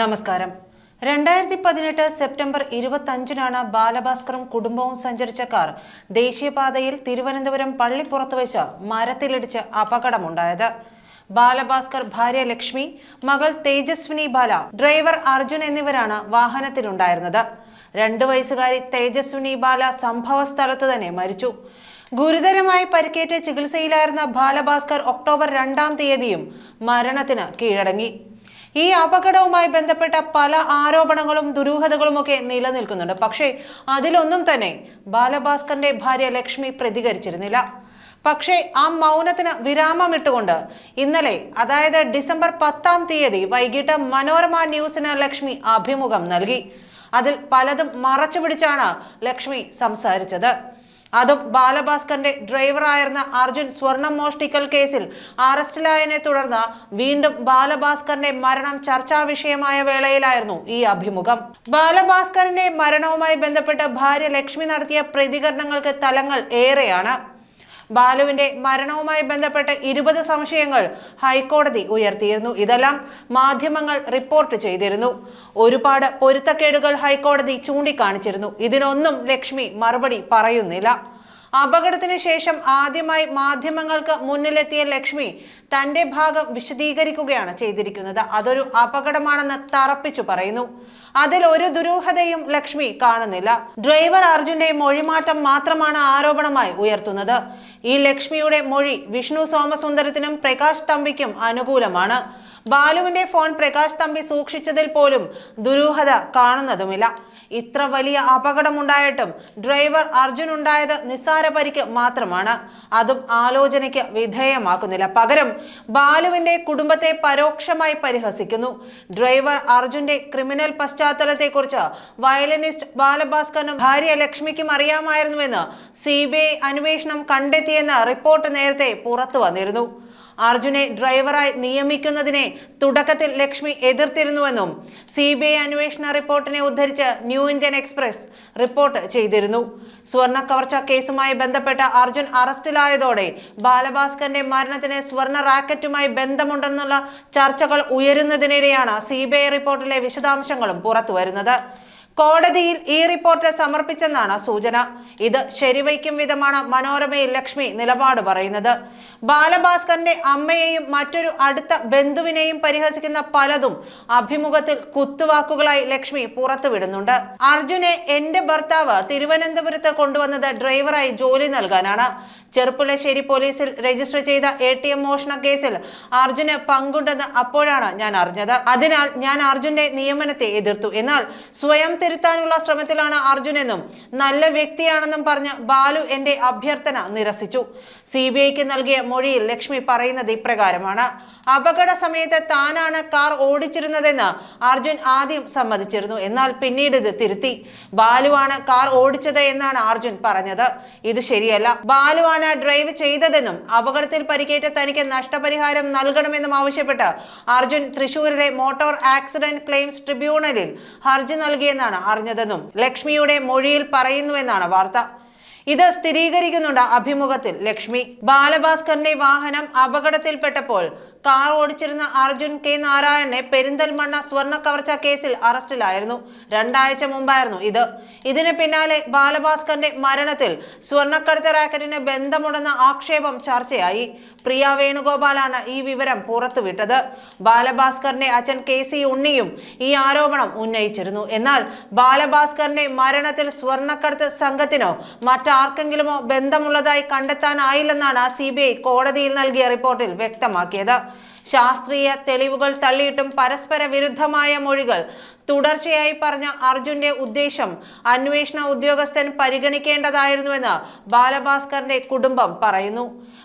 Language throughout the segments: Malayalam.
നമസ്കാരം. രണ്ടായിരത്തി പതിനെട്ട് സെപ്റ്റംബർ ഇരുപത്തഞ്ചിനാണ് ബാലഭാസ്കറും കുടുംബവും സഞ്ചരിച്ച കാർ. ദേശീയപാതയിൽ തിരുവനന്തപുരം പള്ളിപ്പുറത്ത് വെച്ച് മരത്തിലിടിച്ച് അപകടമുണ്ടായത്. ബാലഭാസ്കർ ഭാര്യ ലക്ഷ്മി മകൾ തേജസ്വിനി ബാല ഡ്രൈവർ അർജുൻ എന്നിവരാണ് വാഹനത്തിലുണ്ടായിരുന്നത്. രണ്ടു വയസ്സുകാരി തേജസ്വിനി ബാല സംഭവ സ്ഥലത്ത് തന്നെ മരിച്ചു. ഗുരുതരമായി പരിക്കേറ്റ് ചികിത്സയിലായിരുന്ന ബാലഭാസ്കർ ഒക്ടോബർ രണ്ടാം തീയതിയും മരണത്തിന് കീഴടങ്ങി. ഈ അപകടവുമായി ബന്ധപ്പെട്ട പല ആരോപണങ്ങളും ദുരൂഹതകളും ഒക്കെ നിലനിൽക്കുന്നുണ്ട്. പക്ഷേ അതിലൊന്നും തന്നെ ബാലഭാസ്കറിന്റെ ഭാര്യ ലക്ഷ്മി പ്രതികരിച്ചിരുന്നില്ല. പക്ഷേ ആ മൗനത്തിന് വിരാമമിട്ടുകൊണ്ട് ഇന്നലെ അതായത് ഡിസംബർ പത്താം തീയതി വൈകിട്ട് മനോരമ ന്യൂസിന് ലക്ഷ്മി അഭിമുഖം നൽകി. അതിൽ പലതും മറച്ചു പിടിച്ചാണ് ലക്ഷ്മി സംസാരിച്ചത്. അതും ബാലഭാസ്കറിന്റെ ഡ്രൈവറായിരുന്ന അർജുൻ സ്വർണം മോഷ്ടിക്കൽ കേസിൽ അറസ്റ്റിലായതിനെ തുടർന്ന് വീണ്ടും ബാലഭാസ്കറിന്റെ മരണം ചർച്ചാ വിഷയമായ വേളയിലായിരുന്നു ഈ അഭിമുഖം. ബാലഭാസ്കറിന്റെ മരണവുമായി ബന്ധപ്പെട്ട് ഭാര്യ ലക്ഷ്മി നടത്തിയ പ്രതികരണങ്ങൾക്ക് തലങ്ങൾ ഏറെയാണ്. ബാലുവിന്റെ മരണവുമായി ബന്ധപ്പെട്ട് ഇരുപത് സംശയങ്ങൾ ഹൈക്കോടതി ഉയർത്തിയിരുന്നു. ഇതെല്ലാം മാധ്യമങ്ങൾ റിപ്പോർട്ട് ചെയ്തിരുന്നു. ഒരുപാട് പൊരുത്തക്കേടുകൾ ഹൈക്കോടതി ചൂണ്ടിക്കാണിച്ചിരുന്നു. ഇതിനൊന്നും ലക്ഷ്മി മറുപടി പറയുന്നില്ല. അപകടത്തിന് ശേഷം ആദ്യമായി മാധ്യമങ്ങൾക്ക് മുന്നിലെത്തിയ ലക്ഷ്മി തന്റെ ഭാഗം വിശദീകരിക്കുകയാണ് ചെയ്തിരിക്കുന്നത്. അതൊരു അപകടമാണെന്ന് തറപ്പിച്ചു പറയുന്നു. അതിൽ ഒരു ദുരൂഹതയും ലക്ഷ്മി കാണുന്നില്ല. ഡ്രൈവർ അർജുന്റെ മൊഴിമാറ്റം മാത്രമാണ് ആരോപണമായി ഉയർത്തുന്നത്. ഈ ലക്ഷ്മിയുടെ മൊഴി വിഷ്ണു സോമസുന്ദരത്തിനും പ്രകാശ് തമ്പിക്കും അനുകൂലമാണ്. ബാലുവിന്റെ ഫോൺ പ്രകാശ് തമ്പി സൂക്ഷിച്ചതിൽ പോലും ദുരൂഹത കാണുന്നതുമില്ല. ഇത്ര വലിയ അപകടമുണ്ടായിട്ടും ഡ്രൈവർ അർജുൻ ഉണ്ടായത് നിസ്സാര പരിക്ക് മാത്രമാണ്. അതും ആലോചനയ്ക്ക് വിധേയമാക്കുന്നില്ല. പകരം ബാലുവിന്റെ കുടുംബത്തെ പരോക്ഷമായി പരിഹസിക്കുന്നു. ഡ്രൈവർ അർജുന്റെ ക്രിമിനൽ പശ്ചാത്തലത്തെക്കുറിച്ച് വയലിനിസ്റ്റ് ബാലഭാസ്കറിനും ഭാര്യ ലക്ഷ്മിക്കും അറിയാമായിരുന്നുവെന്ന് സി അന്വേഷണം കണ്ടെത്തിയെന്ന റിപ്പോർട്ട് നേരത്തെ പുറത്തു വന്നിരുന്നു. അർജുനെ ഡ്രൈവറായി നിയമിക്കുന്നതിനെ തുടക്കത്തിൽ ലക്ഷ്മി എതിർത്തിരുന്നുവെന്നും സി ബി ഐ അന്വേഷണ റിപ്പോർട്ടിനെ ഉദ്ധരിച്ച് ന്യൂ ഇന്ത്യൻ എക്സ്പ്രസ് റിപ്പോർട്ട് ചെയ്തിരുന്നു. സ്വർണ കവർച്ച കേസുമായി ബന്ധപ്പെട്ട അർജുൻ അറസ്റ്റിലായതോടെ ബാലഭാസ്കറിന്റെ മരണത്തിന് സ്വർണ റാക്കറ്റുമായി ബന്ധമുണ്ടെന്നുള്ള ചർച്ചകൾ ഉയരുന്നതിനിടെയാണ് സി റിപ്പോർട്ടിലെ വിശദാംശങ്ങളും പുറത്തുവരുന്നത്. കോടതിയിൽ ഈ റിപ്പോർട്ട് സമർപ്പിച്ചെന്നാണ് സൂചന. ഇത് ശരിവയ്ക്കും വിധമാണ് മനോരമയിൽ ലക്ഷ്മി നിലപാട് പറയുന്നത്. ബാലഭാസ്കറിന്റെ അമ്മയെയും മറ്റൊരു അടുത്ത ബന്ധുവിനെയും പരിഹസിക്കുന്ന പലതും അഭിമുഖത്തിൽ കുത്തുവാക്കുകളായി ലക്ഷ്മി പുറത്തുവിടുന്നുണ്ട്. അർജുനെ എന്റെ ഭർത്താവ് തിരുവനന്തപുരത്ത് കൊണ്ടുവന്നത് ഡ്രൈവറായി ജോലി നൽകാനാണ്. ചെറുപ്പുളശ്ശേരി പോലീസിൽ രജിസ്റ്റർ ചെയ്ത എ ടി എം മോഷണ കേസിൽ അർജുന് പങ്കുണ്ടെന്ന് അപ്പോഴാണ് ഞാൻ അറിഞ്ഞത്. അതിനാൽ ഞാൻ അർജുന്റെ നിയമനത്തെ എതിർത്തു. എന്നാൽ സ്വയം തിരുത്താനുള്ള ശ്രമത്തിലാണ് അർജുനെന്നും നല്ല വ്യക്തിയാണെന്നും പറഞ്ഞ് ബാലു എന്റെ അഭ്യർത്ഥന നിരസിച്ചു. സി ബി ഐക്ക് നൽകിയ മൊഴിയിൽ ലക്ഷ്മി പറയുന്നത് ഇപ്രകാരമാണ്. അപകട സമയത്ത് താനാണ് കാർ ഓടിച്ചിരുന്നതെന്ന് അർജുൻ ആദ്യം സമ്മതിച്ചിരുന്നു. എന്നാൽ പിന്നീട് ഇത് തിരുത്തി. ബാലുവാണ് കാർ ഓടിച്ചത് എന്നാണ് അർജുൻ പറഞ്ഞത്. ഇത് ശരിയല്ല. ബാലുവാണ് ഡ്രൈവ് ചെയ്തതെന്നും അപകടത്തിൽ പരിക്കേറ്റ തനിക്ക് നഷ്ടപരിഹാരം നൽകണമെന്നും ആവശ്യപ്പെട്ട് അർജുൻ തൃശൂരിലെ മോട്ടോർ ആക്സിഡന്റ് ക്ലെയിംസ് ട്രിബ്യൂണലിൽ ഹർജി നൽകിയെന്നാണ് അറിഞ്ഞതെന്നും ലക്ഷ്മിയുടെ മൊഴിയിൽ പറയുന്നുവെന്നാണ് വാർത്ത. ഇത് സ്ഥിരീകരിക്കുന്നുണ്ട് അഭിമുഖത്തിൽ ലക്ഷ്മി. ബാലഭാസ്കറിന്റെ വാഹനം അപകടത്തിൽപ്പെട്ടപ്പോൾ കാർ ഓടിച്ചിരുന്ന അർജുൻ കെ. നാരായണനെ പെരിന്തൽമണ്ണ സ്വർണ കവർച്ച കേസിൽ അറസ്റ്റിലായിരുന്നു. രണ്ടാഴ്ച മുമ്പായിരുന്നു ഇത്. ഇതിന് പിന്നാലെ ബാലഭാസ്കറിന്റെ മരണത്തിൽ സ്വർണക്കടത്ത് റാക്കറ്റിന് ബന്ധമുണ്ടെന്ന ആക്ഷേപം ചർച്ചയായി. പ്രിയ വേണുഗോപാലാണ് ഈ വിവരം പുറത്തുവിട്ടത്. ബാലഭാസ്കറിന്റെ അച്ഛൻ കെ. സി. ഉണ്ണിയും ഈ ആരോപണം ഉന്നയിച്ചിരുന്നു. എന്നാൽ ബാലഭാസ്കറിന്റെ മരണത്തിൽ സ്വർണക്കടത്ത് സംഘത്തിനോ മറ്റാർക്കെങ്കിലുമോ ബന്ധമുള്ളതായി കണ്ടെത്താനായില്ലെന്നാണ് സി കോടതിയിൽ നൽകിയ റിപ്പോർട്ടിൽ വ്യക്തമാക്കിയത്. ശാസ്ത്രീയ തെളിവുകൾ തള്ളിയിട്ടും പരസ്പര വിരുദ്ധമായ മൊഴികൾ. തുടർച്ചയായി പറഞ്ഞ അർജുന്റെ ഉദ്ദേശം അന്വേഷണ ഉദ്യോഗസ്ഥൻ പരിഗണിക്കേണ്ടതായിരുന്നുവെന്ന് ബാലഭാസ്കറിന്റെ കുടുംബം പറയുന്നു.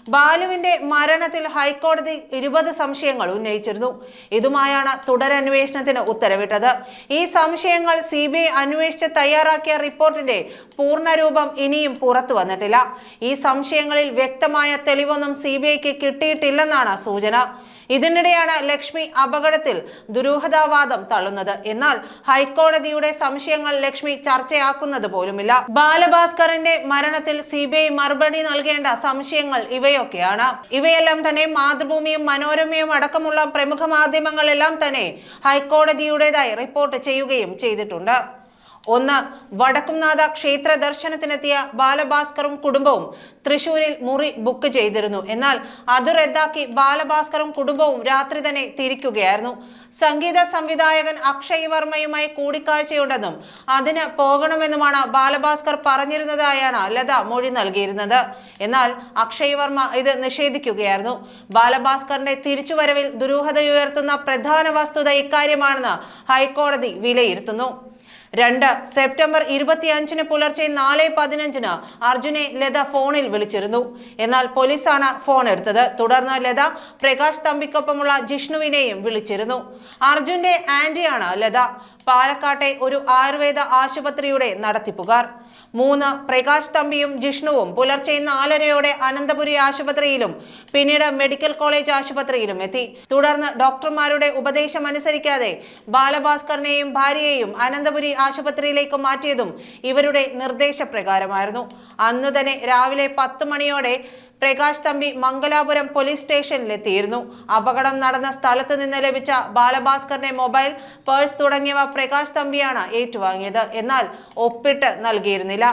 ബാലുവിന്റെ മരണത്തിൽ ഹൈക്കോടതി ഇരുപത് സംശയങ്ങൾ ഉന്നയിച്ചിരുന്നു. ഇതുമായാണ് തുടരന്വേഷണത്തിന് ഉത്തരവിട്ടത്. ഈ സംശയങ്ങൾ സി ബി ഐ അന്വേഷിച്ച് തയ്യാറാക്കിയ റിപ്പോർട്ടിന്റെ പൂർണരൂപം ഇനിയും പുറത്തു വന്നിട്ടില്ല. ഈ സംശയങ്ങളിൽ വ്യക്തമായ തെളിവൊന്നും സി ബി ഐക്ക് കിട്ടിയിട്ടില്ലെന്നാണ് സൂചന. ഇതിനിടെയാണ് ലക്ഷ്മി അപകടത്തിൽ ദുരൂഹതാവാദം തള്ളുന്നത്. എന്നാൽ ഹൈക്കോടതിയുടെ സംശയങ്ങൾ ലക്ഷ്മി ചർച്ചയാക്കുന്നത് പോലുമില്ല. ബാലഭാസ്കറിന്റെ മരണത്തിൽ സി മറുപടി നൽകേണ്ട സംശയങ്ങൾ ഇവയൊക്കെയാണ്. ഇവയെല്ലാം തന്നെ മാതൃഭൂമിയും മനോരമയും അടക്കമുള്ള പ്രമുഖ മാധ്യമങ്ങളെല്ലാം തന്നെ ഹൈക്കോടതിയുടേതായി റിപ്പോർട്ട് ചെയ്യുകയും ചെയ്തിട്ടുണ്ട്. ഒന്ന് വടക്കുംനാഥ ക്ഷേത്ര ദർശനത്തിനെത്തിയ ബാലഭാസ്കറും കുടുംബവും തൃശൂരിൽ മുറി ബുക്ക് ചെയ്തിരുന്നു. എന്നാൽ അത് റദ്ദാക്കി ബാലഭാസ്കറും കുടുംബവും രാത്രി തന്നെ തിരിക്കുകയായിരുന്നു. സംഗീത സംവിധായകൻ അക്ഷയ് വർമ്മയുമായി കൂടിക്കാഴ്ചയുണ്ടെന്നും അതിന് പോകണമെന്നുമാണ് ബാലഭാസ്കർ പറഞ്ഞിരുന്നതായാണ് ലത മൊഴി നൽകിയിരുന്നത്. എന്നാൽ അക്ഷയ് വർമ്മ ഇത് നിഷേധിക്കുകയായിരുന്നു. ബാലഭാസ്കറിന്റെ തിരിച്ചുവരവിൽ ദുരൂഹതയുയർത്തുന്ന പ്രധാന വസ്തുത ഇക്കാര്യമാണെന്ന് ഹൈക്കോടതി വിലയിരുത്തുന്നു. രണ്ട് സെപ്റ്റംബർ ഇരുപത്തിയഞ്ചിന് പുലർച്ചെ നാല് പതിനഞ്ചിന് അർജുനെ ലത ഫോണിൽ വിളിച്ചിരുന്നു. എന്നാൽ പോലീസാണ് ഫോൺ എടുത്തത്. തുടർന്ന് ലത പ്രകാശ് തമ്പിക്കൊപ്പമുള്ള ജിഷ്ണുവിനെയും വിളിച്ചിരുന്നു. അർജുന്റെ ആന്റിയാണ് ലത. പാലക്കാട്ടെ ഒരു ആയുർവേദ ആശുപത്രിയുടെ നടത്തിപ്പുകാർ. മൂന്ന് പ്രകാശ് തമ്പിയും ജിഷ്ണുവും പുലർച്ചെ നാലരയോടെ അനന്തപുരി ആശുപത്രിയിലും പിന്നീട് മെഡിക്കൽ കോളേജ് ആശുപത്രിയിലും എത്തി. തുടർന്ന് ഡോക്ടർമാരുടെ ഉപദേശം അനുസരിക്കാതെ ബാലഭാസ്കറിനെയും ഭാര്യയെയും അനന്തപുരി ആശുപത്രിയിലേക്ക് മാറ്റിയതും ഇവരുടെ നിർദ്ദേശപ്രകാരമായിരുന്നു. അന്നു തന്നെ രാവിലെ പത്ത് മണിയോടെ പ്രകാശ് തമ്പി മംഗലാപുരം പോലീസ് സ്റ്റേഷനിലെത്തിയിരുന്നു. അപകടം നടന്ന സ്ഥലത്ത് നിന്ന് ലഭിച്ച ബാലഭാസ്കറിന്റെ മൊബൈൽ പേഴ്സ് തുടങ്ങിയവ പ്രകാശ് തമ്പിയാണ് ഏറ്റുവാങ്ങിയത്. എന്നാൽ ഒപ്പിട്ട് നൽകിയിരുന്നില്ല.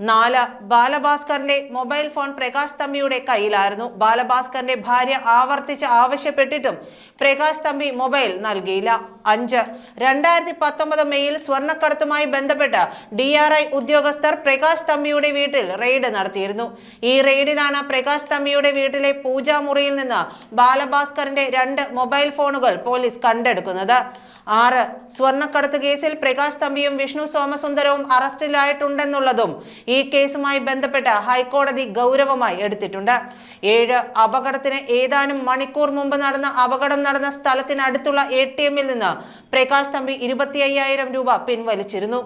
നാല് ബാലഭാസ്കറിന്റെ മൊബൈൽ ഫോൺ പ്രകാശ് തമ്പിയുടെ കയ്യിലായിരുന്നു. ബാലഭാസ്കറിന്റെ ഭാര്യ ആവർത്തിച്ച് ആവശ്യപ്പെട്ടിട്ടും പ്രകാശ് തമ്പി മൊബൈൽ നൽകിയില്ല. അഞ്ച് രണ്ടായിരത്തി പത്തൊമ്പത് മെയ്യിൽ സ്വർണക്കടത്തുമായി ബന്ധപ്പെട്ട് ഡി ആർ ഐ ഉദ്യോഗസ്ഥർ പ്രകാശ് തമ്പിയുടെ വീട്ടിൽ റെയ്ഡ് നടത്തിയിരുന്നു. ഈ റെയ്ഡിലാണ് പ്രകാശ് തമ്പിയുടെ വീട്ടിലെ പൂജാമുറിയിൽ നിന്ന് ബാലഭാസ്കറിന്റെ രണ്ട് മൊബൈൽ ഫോണുകൾ പോലീസ് കണ്ടെടുക്കുന്നത്. ആറ്. സ്വർണക്കടത്ത് കേസിൽ പ്രകാശ് തമ്പിയും വിഷ്ണു സോമസുന്ദരവും അറസ്റ്റിലായിട്ടുണ്ടെന്നുള്ളതും ഈ കേസുമായി ബന്ധപ്പെട്ട് ഹൈക്കോടതി ഗൗരവമായി എടുത്തിട്ടുണ്ട്. ഏഴ്. അപകടത്തിന് ഏതാനും മണിക്കൂർ മുമ്പ് നടന്ന അപകടം നടന്ന സ്ഥലത്തിനടുത്തുള്ള എ ടി എമ്മിൽ നിന്ന് പ്രകാശ് തമ്പി ഇരുപത്തി രൂപ പിൻവലിച്ചിരുന്നു.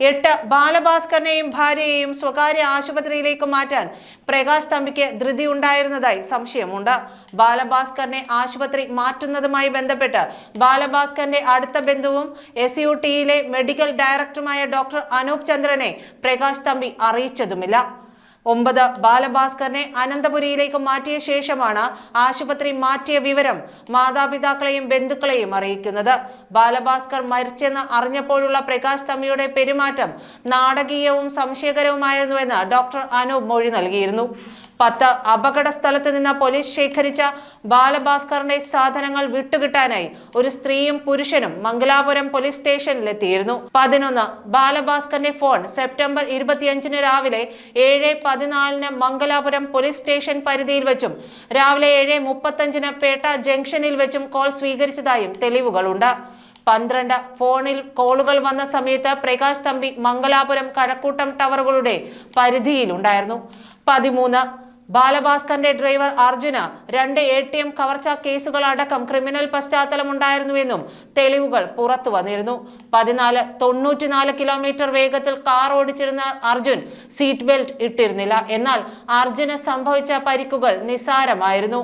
എട്ട് ബാലഭാസ്കറിനെയും ഭാര്യയെയും സ്വകാര്യ ആശുപത്രിയിലേക്ക് മാറ്റാൻ പ്രകാശ് തമ്പിക്ക് ധൃതി ഉണ്ടായിരുന്നതായി സംശയമുണ്ട്. ബാലഭാസ്കറിനെ ആശുപത്രി മാറ്റുന്നതുമായി ബന്ധപ്പെട്ട് ബാലഭാസ്കറിന്റെ അടുത്ത ബന്ധുവും എസ് യു ടിയിലെ മെഡിക്കൽ ഡയറക്ടറുമായ ഡോക്ടർ അനൂപ് ചന്ദ്രനെ പ്രകാശ് തമ്പി അറിയിച്ചതുമില്ല. ഒമ്പത് ബാലഭാസ്കറിനെ അനന്തപുരിയിലേക്ക് മാറ്റിയ ശേഷമാണ് ആശുപത്രി മാറ്റിയ വിവരം മാതാപിതാക്കളെയും ബന്ധുക്കളെയും അറിയിക്കുന്നത്. ബാലഭാസ്കർ മരിച്ചെന്ന് അറിഞ്ഞപ്പോഴുള്ള പ്രകാശ് തമ്മിയുടെ പെരുമാറ്റം നാടകീയവും സംശയകരവുമായിരുന്നുവെന്ന് ഡോക്ടർ അനൂപ് മൊഴി നൽകിയിരുന്നു. പത്ത് അപകട സ്ഥലത്ത് നിന്ന് പോലീസ് ശേഖരിച്ച ബാലഭാസ്കറിന്റെ സാധനങ്ങൾ വിട്ടുകിട്ടാനായി ഒരു സ്ത്രീയും പുരുഷനും മംഗലാപുരം പോലീസ് സ്റ്റേഷനിലെത്തിയിരുന്നു. പതിനൊന്ന് ബാലഭാസ്കറിന്റെ ഫോൺ സെപ്റ്റംബർ ഇരുപത്തിയഞ്ചിന് രാവിലെ ഏഴ് പതിനാലിന് മംഗലാപുരം പോലീസ് സ്റ്റേഷൻ പരിധിയിൽ വെച്ചും രാവിലെ ഏഴ് മുപ്പത്തഞ്ചിന് പേട്ട ജംഗ്ഷനിൽ വെച്ചും കോൾ സ്വീകരിച്ചതായും തെളിവുകളുണ്ട്. പന്ത്രണ്ട് ഫോണിൽ കോളുകൾ വന്ന സമയത്ത് പ്രകാശ് തമ്പി മംഗലാപുരം കഴക്കൂട്ടം ടവറുകളുടെ പരിധിയിലുണ്ടായിരുന്നു. പതിമൂന്ന് ബാലഭാസ്കറിന്റെ ഡ്രൈവർ അർജുന രണ്ട് എ ടി എം കവർച്ചാ കേസുകൾ അടക്കം ക്രിമിനൽ പശ്ചാത്തലമുണ്ടായിരുന്നുവെന്നും തെളിവുകൾ പുറത്തു വന്നിരുന്നു. പതിനാല് തൊണ്ണൂറ്റിനാല് കിലോമീറ്റർ വേഗത്തിൽ കാർ ഓടിച്ചിരുന്ന അർജുൻ സീറ്റ് ബെൽറ്റ് ഇട്ടിരുന്നില്ല. എന്നാൽ അർജുന് സംഭവിച്ച പരിക്കുകൾ നിസ്സാരമായിരുന്നു.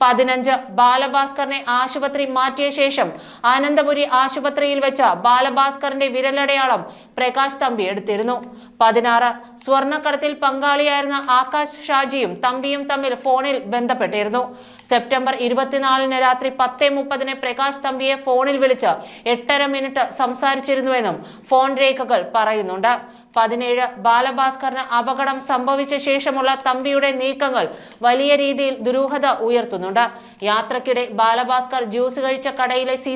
പതിനഞ്ച് ബാലഭാസ്കറിനെ ആശുപത്രി മാറ്റിയ ശേഷം അനന്തപുരി ആശുപത്രിയിൽ വെച്ച ബാലഭാസ്കറിന്റെ വിരലടയാളം പ്രകാശ് തമ്പി എടുത്തിരുന്നു. പതിനാറ്. സ്വർണക്കടത്തിൽ പങ്കാളിയായിരുന്ന ആകാശ് ഷാജിയും തമ്പിയും തമ്മിൽ ഫോണിൽ ബന്ധപ്പെട്ടിരുന്നു. സെപ്റ്റംബർ ഇരുപത്തിനാലിന് രാത്രി പത്ത് മുപ്പതിന് പ്രകാശ് തമ്പിയെ ഫോണിൽ വിളിച്ച് എട്ടര മിനിറ്റ് സംസാരിച്ചിരുന്നുവെന്നും ഫോൺ രേഖകൾ പറയുന്നുണ്ട്. പതിനേഴ് ബാലഭാസ്കറിന് അപകടം സംഭവിച്ച ശേഷമുള്ള തമ്പിയുടെ നീക്കങ്ങൾ വലിയ രീതിയിൽ ദുരൂഹത ഉയർത്തുന്നുണ്ട്. യാത്രക്കിടെ ബാലഭാസ്കർ ജ്യൂസ് കഴിച്ച കടയിലെ സി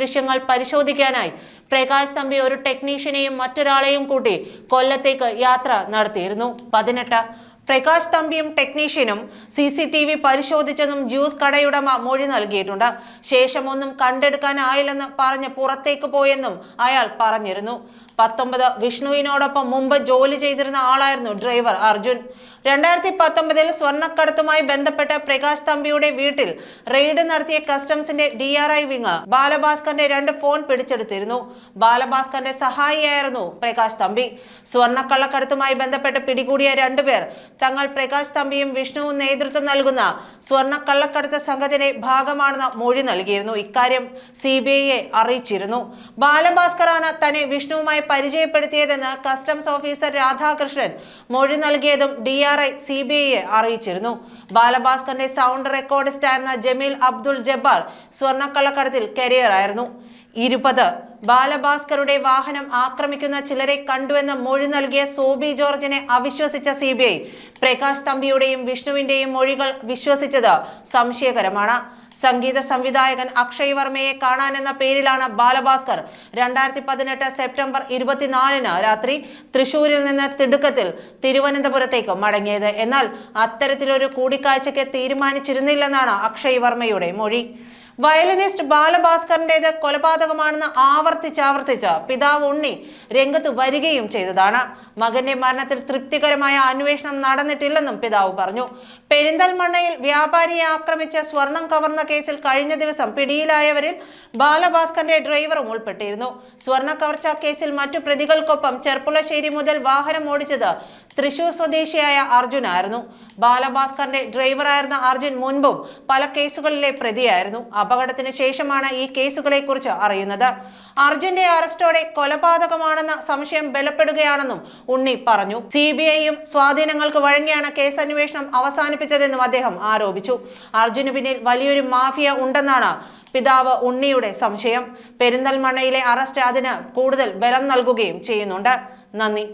ദൃശ്യങ്ങൾ പരിശോധിക്കാനായി പ്രകാശ് തമ്പി ഒരു ടെക്നീഷ്യനെയും മറ്റൊരാളെയും കൂട്ടി കൊല്ലത്തേക്ക് യാത്ര നടത്തിയിരുന്നു. പതിനെട്ട്. പ്രകാശ് തമ്പിയും ടെക്നീഷ്യനും സി സി ടി വി പരിശോധിച്ചെന്നും ജ്യൂസ് കടയുടമ മൊഴി നൽകിയിട്ടുണ്ട്. ശേഷമൊന്നും കണ്ടെടുക്കാനായില്ലെന്ന് പറഞ്ഞ് പുറത്തേക്ക് പോയെന്നും അയാൾ പറഞ്ഞിരുന്നു. പത്തൊമ്പത് വിഷ്ണുവിനോടൊപ്പം മുമ്പ് ജോലി ചെയ്തിരുന്ന ആളായിരുന്നു ഡ്രൈവർ അർജുൻ. രണ്ടായിരത്തി പത്തൊമ്പതിൽ സ്വർണക്കടത്തുമായി ബന്ധപ്പെട്ട പ്രകാശ് തമ്പിയുടെ വീട്ടിൽ റെയ്ഡ് നടത്തിയ കസ്റ്റംസിന്റെ ഡി ആർ ഐ വിങ് ബാലഭാസ്കറിന്റെ രണ്ട് ഫോൺ പിടിച്ചെടുത്തിരുന്നു. ബാലഭാസ്കറിന്റെ സഹായിയായിരുന്നു പ്രകാശ് തമ്പി. സ്വർണക്കള്ളക്കടത്തുമായി ബന്ധപ്പെട്ട് പിടികൂടിയ രണ്ടുപേർ തങ്ങൾ പ്രകാശ് തമ്പിയും വിഷ്ണുവും നേതൃത്വം നൽകുന്ന സ്വർണക്കള്ളക്കടത്ത് സംഘത്തിന്റെ ഭാഗമാണെന്ന് മൊഴി നൽകിയിരുന്നു. ഇക്കാര്യം സി ബി ഐയെ അറിയിച്ചിരുന്നു. ബാലഭാസ്കറാണ് തന്നെ വിഷ്ണുവുമായി പരിചയപ്പെടുത്തിയതെന്ന് കസ്റ്റംസ് ഓഫീസർ രാധാകൃഷ്ണൻ മൊഴി നൽകിയതും D R I C B ഐയെ അറിയിച്ചിരുന്നു. ബാലഭാസ്കറിന്റെ സൗണ്ട് റെക്കോർഡിസ്റ്റായിരുന്ന ജമീൽ അബ്ദുൾ ജബ്ബാർ സ്വർണക്കള്ളക്കടത്തിൽ കരിയർ ആയിരുന്നു ഇരുപത് ബാലഭാസ്കറുടെ വാഹനം ആക്രമിക്കുന്ന ചിലരെ കണ്ടുവെന്ന് മൊഴി നൽകിയ സോബി ജോർജിനെ അവിശ്വസിച്ച സി ബി ഐ. പ്രകാശ് തമ്പിയുടെയും വിഷ്ണുവിന്റെയും മൊഴികൾ വിശ്വസിച്ചത് സംശയകരമാണ്. സംഗീത സംവിധായകൻ അക്ഷയ് വർമ്മയെ കാണാനെന്ന പേരിലാണ് ബാലഭാസ്കർ രണ്ടായിരത്തി പതിനെട്ട് സെപ്റ്റംബർ ഇരുപത്തിനാലിന് രാത്രി തൃശൂരിൽ നിന്ന് തിടുക്കത്തിൽ തിരുവനന്തപുരത്തേക്ക് മടങ്ങിയത്. എന്നാൽ അത്തരത്തിലൊരു കൂടിക്കാഴ്ചയ്ക്ക് തീരുമാനിച്ചിരുന്നില്ലെന്നാണ് അക്ഷയ് വർമ്മയുടെ മൊഴി. വയലിനിസ്റ്റ് ബാലഭാസ്കറിന്റേത് കൊലപാതകമാണെന്ന് ആവർത്തിച്ചാവർത്തിച്ച് പിതാവ് ഉണ്ണി രംഗത്ത് വരികയും ചെയ്തതാണ്. മകന്റെ മരണത്തിൽ തൃപ്തികരമായ അന്വേഷണം നടന്നിട്ടില്ലെന്നും പിതാവ് പറഞ്ഞു. പെരിന്തൽമണ്ണയിൽ വ്യാപാരിയെ ആക്രമിച്ച് സ്വർണം കവർന്ന കേസിൽ കഴിഞ്ഞ ദിവസം പിടിയിലായവരിൽ ബാലഭാസ്കറിന്റെ ഡ്രൈവറും ഉൾപ്പെട്ടിരുന്നു. സ്വർണ കവർച്ചാ കേസിൽ മറ്റു പ്രതികൾക്കൊപ്പം ചെർപ്പുളശ്ശേരി മുതൽ വാഹനം ഓടിച്ചത് തൃശൂർ സ്വദേശിയായ അർജുനായിരുന്നു. ബാലഭാസ്കറിന്റെ ഡ്രൈവറായിരുന്ന അർജുൻ മുൻപും പല കേസുകളിലെ പ്രതിയായിരുന്നു. അപകടത്തിന് ശേഷമാണ് ഈ കേസുകളെ കുറിച്ച് അറിയുന്നത്. അർജുന്റെ അറസ്റ്റോടെ കൊലപാതകമാണെന്ന സംശയം ബലപ്പെടുകയാണെന്നും ഉണ്ണി പറഞ്ഞു. സി ബി ഐയും സ്വാധീനങ്ങൾക്ക് വഴങ്ങിയാണ് കേസ് അന്വേഷണം അവസാനിപ്പിച്ചതെന്നും അദ്ദേഹം ആരോപിച്ചു. അർജുന് പിന്നിൽ വലിയൊരു മാഫിയ ഉണ്ടെന്നാണ് പിതാവ് ഉണ്ണിയുടെ സംശയം. പെരിന്തൽമണ്ണയിലെ അറസ്റ്റ് അതിന് കൂടുതൽ ബലം നൽകുകയും ചെയ്യുന്നുണ്ട്. നന്ദി.